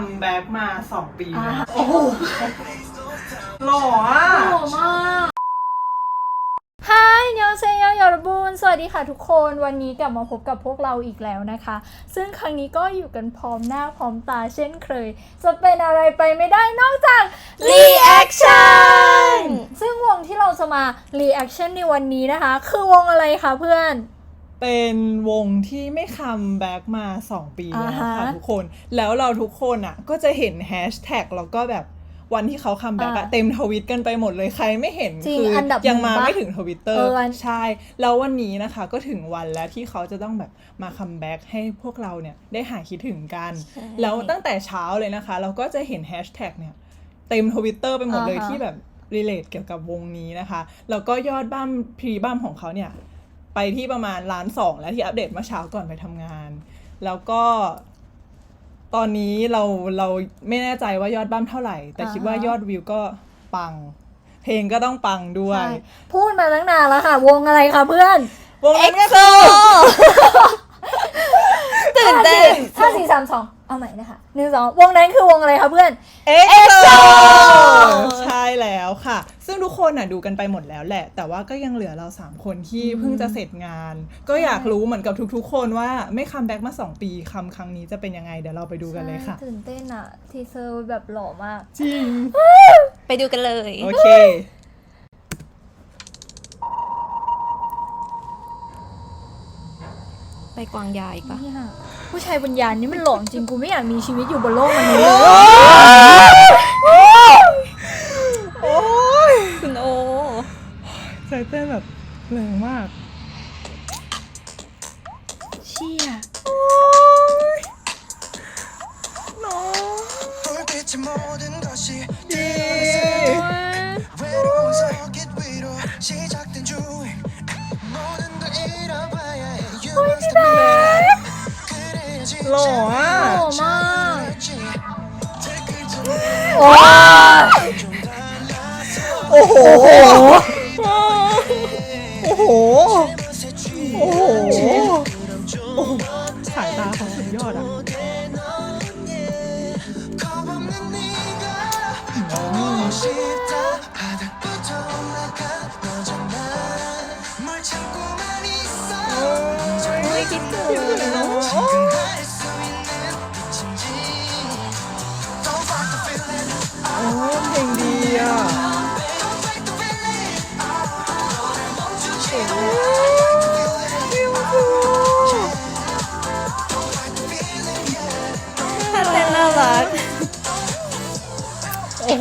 มแบ็กมาสองปีอ่าแล้วโอ้โหหล่ออะหล่อมากฮายเนียวเซโยยอรบูนสวัสดีค่ะทุกคนวันนี้กลับมาพบกับพวกเราอีกแล้วนะคะ ซึ่งครั้งนี้ก็อยู่กันพร้อมหน้าพร้อมตาเช่นเคย จะเป็นอะไรไปไม่ได้นอกจาก Reaction ซึ่งวงที่เราจะมา reaction ในวันนี้นะคะ คือวงอะไรคะเพื่อน เป็นวงที่ไม่คัมแบ็กมา 2 ปีแล้วค่ะอ่าฮะทุกคน แล้วเราทุกคนอะ ก็จะเห็นแฮชแท็กแล้วก็แบบวันที่เขาคัมแบ็กอะอ่าเต็มทวิตกันไปหมดเลยใครไม่เห็นจริงคือันดับยังมาหนึ่งปะไม่ถึงทวิตเตอเอร์ออันใช่ แล้ววันนี้นะคะก็ถึงวันแล้วที่เขาจะต้องแบบมาคัมแบ็กให้พวกเราเนี่ยได้หายคิดถึงกันใช่แล้วตั้งแต่เช้าเลยนะคะ เราก็จะเห็นแฮชแท็กเนี่ยเต็มทวิตเตอร์ไปหมดเลยอ่าฮะที่แบบรีเลทเกี่ยวกับวงนี้นะคะ แล้วก็ยอดบ้ามพรีบ้ามของเขาเนี่ย ไปที่ประมาณล้านสองแล้วที่อัปเดตเมื่อเช้าก่อนไปทำงาน แล้วก็ ตอนนี้เราเราไม่แน่ใจว่ายอดบ้ามเท่าไหร่ แต่คิดว่ายอดวิวก็ปัง เพลงก็ต้องปังด้วยใช่พูดมาตั้งนานแล้วค่ะ วงอะไรคะเพื่อน วงนี้ก็คือตื่นเต้นห้าสี่สามสองเอาใหม่นะคะหนึ่งสองวงนั้นคือวงอะไรคะเพื่อนเอ็กโซใช่แล้วค่ะ ซึ่งทุก คนน่ะดูกันไปหมดแล้วแหละ แต่ว่าก็ยังเหลือเราสามคนที่เพิ่งจะเสร็จงาน ก็อยากรู้เหมือนกับทุกๆ คนว่าไม่คัมแบ็กมา 2 ปีคำครั้งนี้จะเป็นยังไงเดี๋ยวเราไปดูกันเลยค่ะใช่ตื่นเต้นอะทีเซอร์แบบหล่อมาก จริง ไปดูกันเลย โอเค ไปกวางยาอีกปะเนี่ยผู้ชายวิญญาณนี่มันหลอนจริงกูไม่อยากมีชีวิตอยู่บนโลกมนุษย์เลย ใจเต้นแบบแรงมาก เชี่ย น้อง 불빛의 모든 것이 ดี 외로운 서킷 위로 시작된 주행 모든 걸 잃어봐야 해 You must admit 그래야지 หล่ออ่ะ หล่อมาก 잘했지 들끓던 โอ้ย 좀 달라서 โอ้โห โห โอ้โห โอ้โหสายตาเขาสุดยอดอ่ะคิดถึงโอ้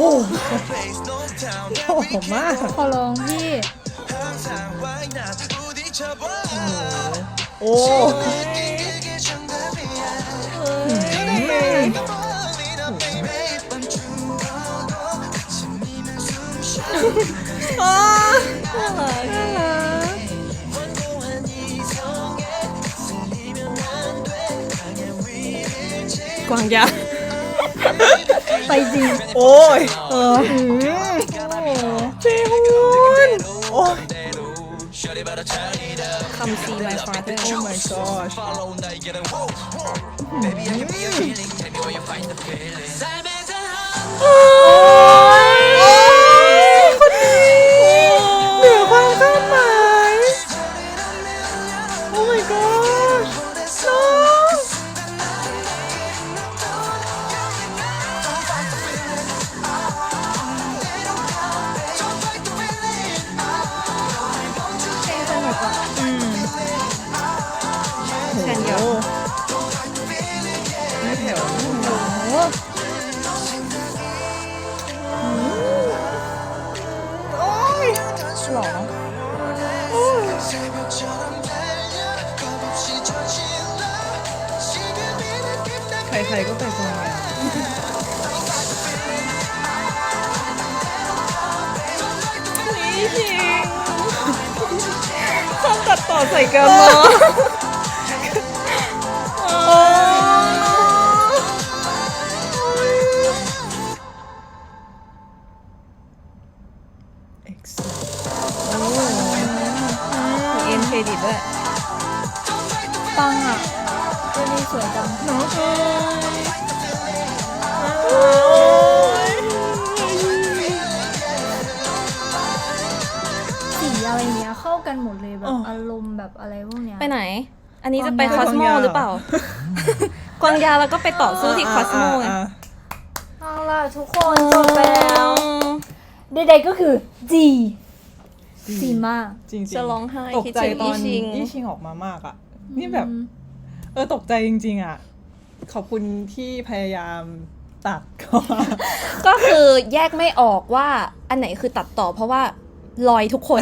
โหมากขอร้องพี่ โอ้น่ารักน่ารักกวางยา ไปจริงโอ้ยเออหืมเจฮุนโอ้ยคำซี my father oh my gosh follow 나 ใครก็ไปกวางนี่จริงชอบตัดต่อใส่กันเนาะ จะไปกควาองสโมยาวหรือเปล่ากวางยาแล้วก็ไปต่อสู้ที่คอสโมไงอ่าอ่าเอาล่ะทุกคนจบไปแล้วใดๆก็คือจีจีมาก จริงๆจะร้องไห้ตกใจคิดถึงตอนอี้ชิง อี้ชิงออกมามากอะ นี่แบบ เออตกใจจริง ๆ อะ ขอบคุณที่พยายามตัดเข้ามาก็คือแยกไม่ออกว่าอันไหนคือตัดต่อเพราะว่าลอยทุกคน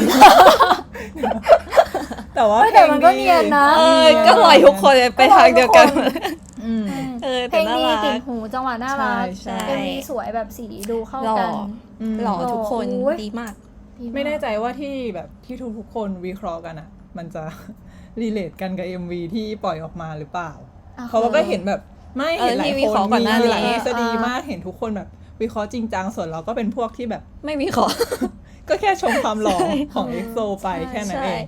แต่ว่าเฮ้ยแต่มันก็เนียนนะเออก็ลอยทุกคนเลยไปทางเดียวกันอืม เออเพแต่ลงน่าดีรัติดกหูจังหวะน่ารักใช่ เอ็มวีสวยแบบสีดูเข้าหล่อกันอืมหล่อทุกคนโอ้ย ดีมาก ดีากไม่แน่ใจว่าที่แบบที่ทุกๆคนวิเคราะห์กันอะ มันจะ รีเลทกันกับ MV ที่ปล่อยออกมาหรือเปล่า อะเพราะว่าก็เห็นแบบไม่เออเห็นหลายที่วิคเคราะนห์ก่อนหน้ามีหลายนี้ทฤษฎีอ่ามมากเห็นทุกคนแบบ วิเคราะห์จริงจังส่วนเราก็เป็นพวกที่แบบ ไม่มีขอ ก็แค่ชมความหล่อใช่ของเอ็กโซไปใช่แค่นั้นใช่เอง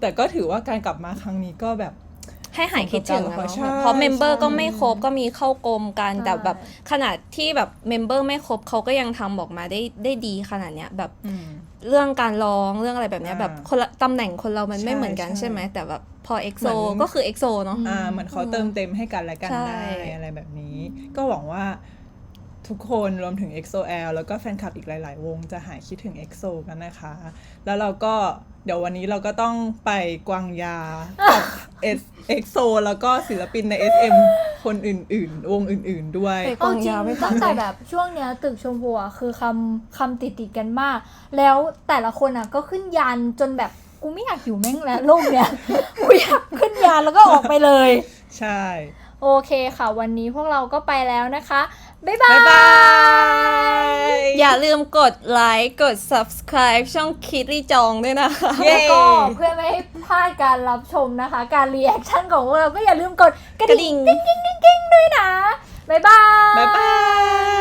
แต่ก็ถือว่าการกลับมาครั้งนี้ก็แบบให้หายคิดถึงอะใช่เนาะเพราะเมมเบอร์ใช่ก็ไม่ครบก็มีเข้ากรมกันใช่แต่แบบขนาดที่แบบเมมเบอร์ไม่ครบเขาก็ยังทำออกมาได้ได้ดีขนาดเนี้ยแบบอืมเรื่องการร้องเรื่องอะไรแบบเนี้ยอ่าแบบคนละตำแหน่งคนเรามันไม่ใช่เหมือนกันใช่ใช่ไหมแต่แบบพอเอ็กโซเหมือนก็คือเอ็กโซเนาะอ่าเหมือนเขาเติมเต็มให้กันและกันใช่ได้อะไรแบบนี้ ก็หวังว่า ทุกคนรวมถึง EXO-L แล้วก็แฟนคลับอีกหลาย ๆ วงจะหายคิดถึง EXO กันนะคะ แล้วเราก็เดี๋ยววันนี้เราก็ต้องไปกวางยากับ S EXO แล้วก็ศิลปินใน SM คนอื่น ๆ วงอื่น ๆ ด้วย ไปเอาจริงกองยาวไม่ฟังตั้งแต่เลยแบบช่วงเนี้ยตึกชมพูอะคือคำคำติดติดๆกันมาก แล้วแต่ละคนอะก็ขึ้นยานจนแบบกูไม่อยากอยู่แม่งแล้วโลกเนี้ยกูอยากขึ้นยานแล้วก็ออกไปเลย ใช่ โอเคค่ะ วันนี้พวกเราก็ไปแล้วนะคะ บ๊ายบาบ๊ายยบาย อย่าลืมกดไลค์กด subscribe ช่องคิดรีจองด้วยนะคะเย้แล้วก็เพื่อไม่ให้พลาดการรับชมนะคะ การรีแอคชั่นของพวกเราก็อย่าลืมกดกระกระดิ่ดิ่งงกิ้งกิ้งกิ้งกิ้งด้วยนะ บ๊ายบาย บ๊ายบาย